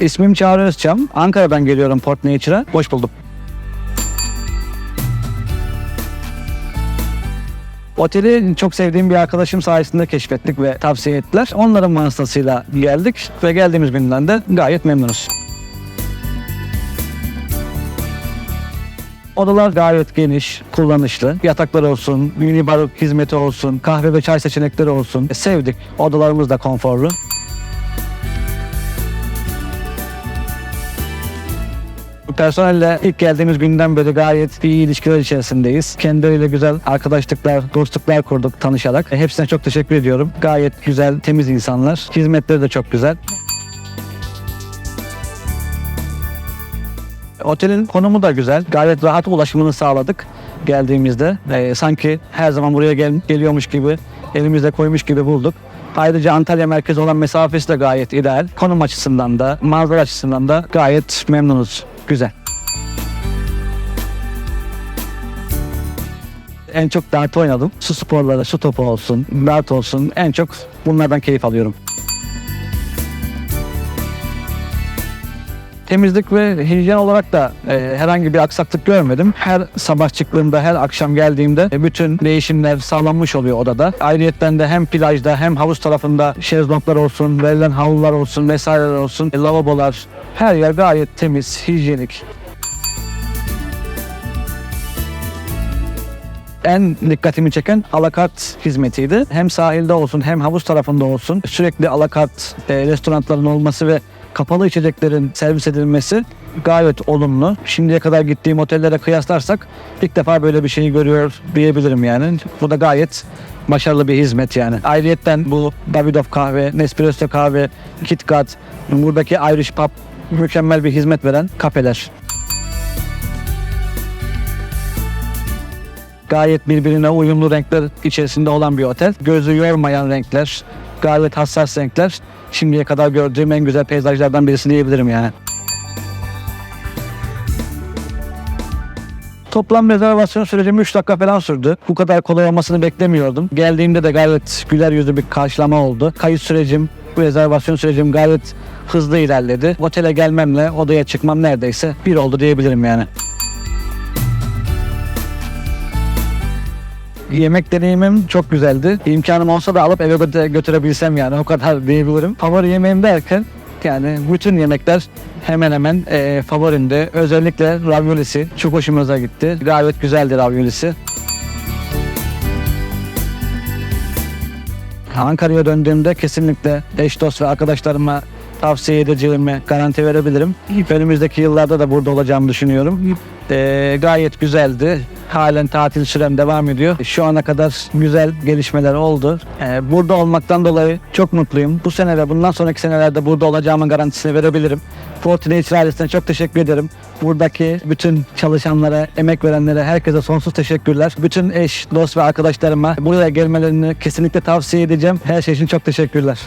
İsmim Çağrı Özçam. Ankara'dan geliyorum Port Nature'a. Hoş bulduk. Oteli çok sevdiğim bir arkadaşım sayesinde keşfettik ve tavsiye ettiler. Onların vasıtasıyla geldik ve geldiğimiz günden de gayet memnunuz. Odalar gayet geniş, kullanışlı. Yataklar olsun, minibar hizmeti olsun, kahve ve çay seçenekleri olsun. E, Sevdik. Odalarımız da konforlu. Personelle ilk geldiğimiz günden beri gayet iyi ilişkiler içerisindeyiz. Kendileriyle güzel arkadaşlıklar, dostluklar kurduk tanışarak. E, Hepsine çok teşekkür ediyorum. Gayet güzel, temiz insanlar. Hizmetleri de çok güzel. Otelin konumu da güzel. Gayet rahat ulaşımını sağladık geldiğimizde. Ee, sanki her zaman buraya gel- geliyormuş gibi, elimizde koymuş gibi bulduk. Ayrıca Antalya merkezi olan mesafesi de gayet ideal. Konum açısından da, manzara açısından da gayet memnunuz. Güzel. En çok dart oynadım. Su sporları, su topu olsun, dart olsun. En çok bunlardan keyif alıyorum. Temizlik ve hijyen olarak da e, herhangi bir aksaklık görmedim. Her sabah çıktığımda, her akşam geldiğimde e, bütün değişimler sağlanmış oluyor odada. Ayrıyetten de hem plajda hem havuz tarafında şezlonglar olsun, verilen havlular olsun, vesaireler olsun, e, lavabolar, her yer gayet temiz, hijyenik. en dikkatimi çeken alakart hizmetiydi. Hem sahilde olsun hem havuz tarafında olsun sürekli alakart e, restoranların olması ve kapalı içeceklerin servis edilmesi gayet olumlu. Şimdiye kadar gittiğim otellere kıyaslarsak ilk defa böyle bir şeyi görüyor diyebilirim yani. Bu da gayet başarılı bir hizmet yani. Ayrıyetten bu Davidoff kahve, Nespresso kahve, KitKat, buradaki Irish Pub mükemmel bir hizmet veren kafeler. Gayet birbirine uyumlu renkler içerisinde olan bir otel. Gözü yormayan renkler, gayet hassas renkler. Şimdiye kadar gördüğüm en güzel peyzajlardan birisi diyebilirim yani. Toplam rezervasyon sürecim 3 dakika falan sürdü. Bu kadar kolay olmasını beklemiyordum. Geldiğimde de gayet güler yüzlü bir karşılama oldu. Kayıt sürecim, bu rezervasyon sürecim gayet hızlı ilerledi. Otele gelmemle odaya çıkmam neredeyse bir oldu diyebilirim yani. Yemek deneyimim çok güzeldi. İmkanım olsa da alıp eve götü- götürebilsem yani o kadar diyebilirim. Favori yemeğim derken yani bütün yemekler hemen hemen e, favorimde. Özellikle raviolisi çok hoşumuza gitti. Gayet güzeldi raviolisi. Ankara'ya döndüğümde kesinlikle eş dost ve arkadaşlarıma tavsiye edeceğimi garanti verebilirim. Önümüzdeki yıllarda da burada olacağımı düşünüyorum. Ee, gayet güzeldi. Halen tatil sürem devam ediyor. Şu ana kadar güzel gelişmeler oldu. Ee, burada olmaktan dolayı çok mutluyum. Bu sene ve bundan sonraki senelerde burada olacağımın garantisini verebilirim. Fortnite ailesine çok teşekkür ederim. Buradaki bütün çalışanlara, emek verenlere, herkese sonsuz teşekkürler. Bütün eş, dost ve arkadaşlarıma buraya gelmelerini kesinlikle tavsiye edeceğim. Her şey için çok teşekkürler.